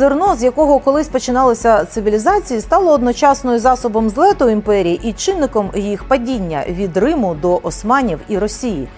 зерно, з якого колись починалися цивілізації, стало одночасно і засобом злету імперії і чинником їх падіння від Риму до Османів і Росії.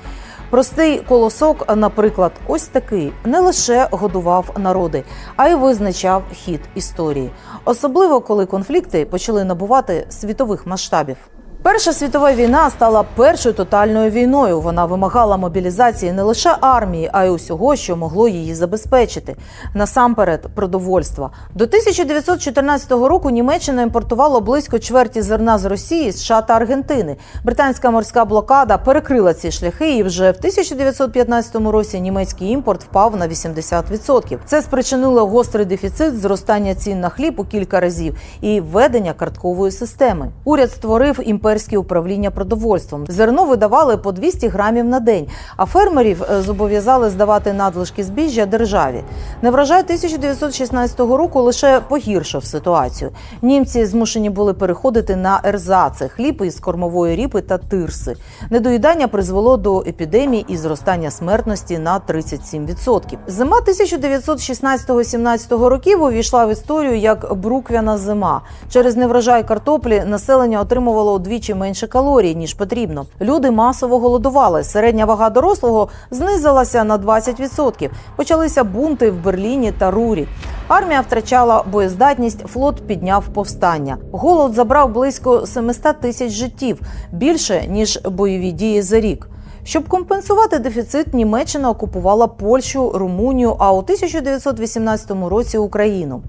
Простий колосок, наприклад, ось такий не лише годував народи, а й визначав хід історії, особливо коли конфлікти почали набувати світових масштабів. Перша світова війна стала першою тотальною війною. Вона вимагала мобілізації не лише армії, а й усього, що могло її забезпечити. Насамперед, продовольства. До 1914 року Німеччина імпортувала близько чверті зерна з Росії, США та Аргентини. Британська морська блокада перекрила ці шляхи, і вже в 1915 році німецький імпорт впав на 80%. Це спричинило гострий дефіцит, зростання цін на хліб у кілька разів і введення карткової системи. Уряд створив імперське управління продовольством. Зерно видавали по 200 грамів на день, а фермерів е, зобов'язали здавати надлишки збіжжя державі. Неврожай 1916 року лише погіршив ситуацію. Німці змушені були переходити на ерзаци – хліб із кормової ріпи та тирси. Недоїдання призвело до епідемії і зростання смертності на 37%. Зима 1916-17 років увійшла в історію як бруквяна зима. Через неврожай картоплі населення отримувало удвічі менше калорій ніж потрібно. Люди масово голодували. Середня вага дорослого знизилася на 20%. Почалися бунти в Берліні та Рурі. Армія втрачала боєздатність, флот підняв повстання. Голод забрав близько 700 тисяч життів більше ніж бойові дії за рік. Щоб компенсувати дефіцит, Німеччина окупувала Польщу, Румунію, а у 1918 році Україну.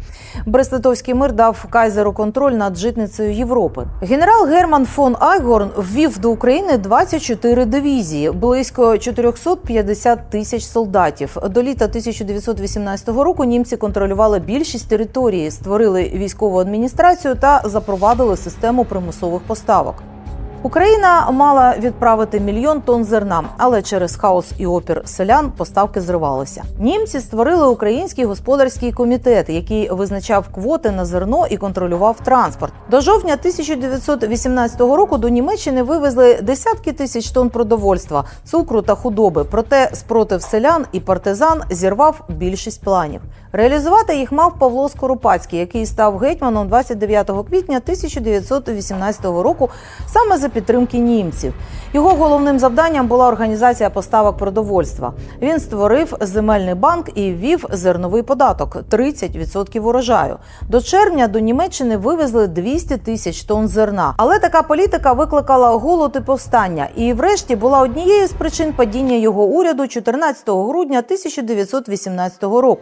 Брест-Литовський мир дав кайзеру контроль над житницею Європи. Генерал Герман фон Айгорн ввів до України 24 дивізії, близько 450 тисяч солдатів. До літа 1918 року німці контролювали більшість території, створили військову адміністрацію та запровадили систему примусових поставок. Україна мала відправити мільйон тонн зерна, але через хаос і опір селян поставки зривалися. Німці створили український господарський комітет, який визначав квоти на зерно і контролював транспорт. До жовтня 1918 року до Німеччини вивезли десятки тисяч тонн продовольства, цукру та худоби. Проте спротив селян і партизан зірвав більшість планів. Реалізувати їх мав Павло Скоропадський, який став гетьманом 29 квітня 1918 року саме за підтримки німців. Його головним завданням була організація поставок продовольства. Він створив земельний банк і ввів зерновий податок 30% урожаю. До червня до Німеччини вивезли 200 тисяч тонн зерна. Але така політика викликала голод і повстання, і, врешті, була однією з причин падіння його уряду 14 грудня 1918 року.